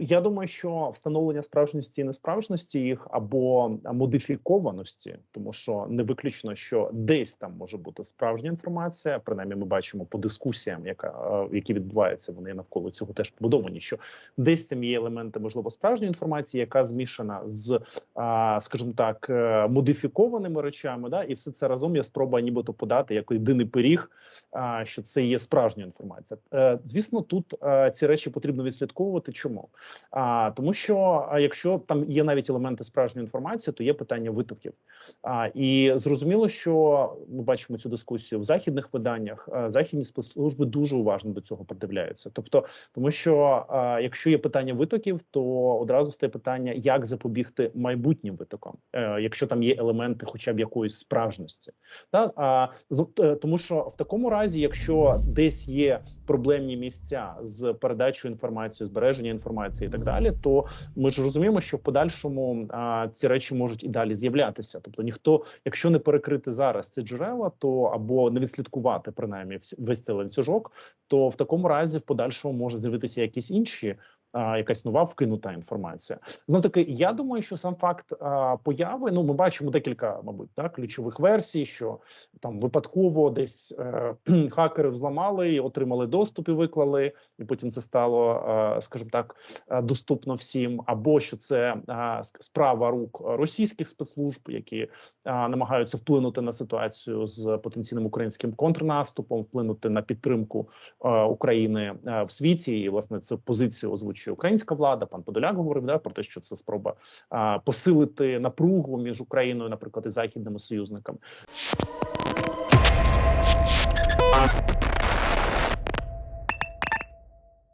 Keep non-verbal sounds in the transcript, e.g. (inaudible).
я думаю, що встановлення справжності і несправжності їх або модифікованості, тому що не виключно, що десь там може бути справжня інформація. Принаймні, ми бачимо по дискусіям, яка які відбуваються, вони навколо цього теж побудовані. Що десь там є елементи, можливо, справжньої інформації, яка змішана з, скажімо так, е, модифікованими речами. Да, і все це разом є спроба, нібито подати як єдиний пиріг, що це є справжня інформація. Е, Звісно, тут е, ці речі потрібно відслідковувати. Чому? А тому, що якщо там є навіть елементи справжньої інформації, то є питання витоків. А і зрозуміло, що ми бачимо цю дискусію в західних виданнях. Західні спецслужби дуже уважно до цього придивляються. Тобто, тому що а, якщо є питання витоків, то одразу стає питання, як запобігти майбутнім витокам, е, якщо там є елементи, хоча б якоїсь справжності, та а е, тому, що в такому разі, якщо десь є проблемні місця з передачою інформації, збереження інформації і так далі, то ми ж розуміємо, що в подальшому а, ці речі можуть і далі з'являтися. Тобто, ніхто, якщо не перекрити зараз ці джерела, то або не відслідкувати принаймні весь цей ланцюжок, то в такому разі в подальшому може з'явитися якісь інші. Якась нова вкинута інформація. Знов таки, я думаю, що сам факт а, появи. Ну, ми бачимо декілька, мабуть, так, ключових версій, що там випадково десь е, (clears throat) хакери взламали, і отримали доступ і виклали, і потім це стало, е, скажімо так, е, доступно всім, або що це е, справа рук російських спецслужб, які е, намагаються вплинути на ситуацію з потенційним українським контрнаступом, вплинути на підтримку е, України е, в світі. І власне цю позицію озвучує українська влада. Пан Подоляк говорив да, про те, що це спроба а, посилити напругу між Україною, наприклад, і західними союзниками.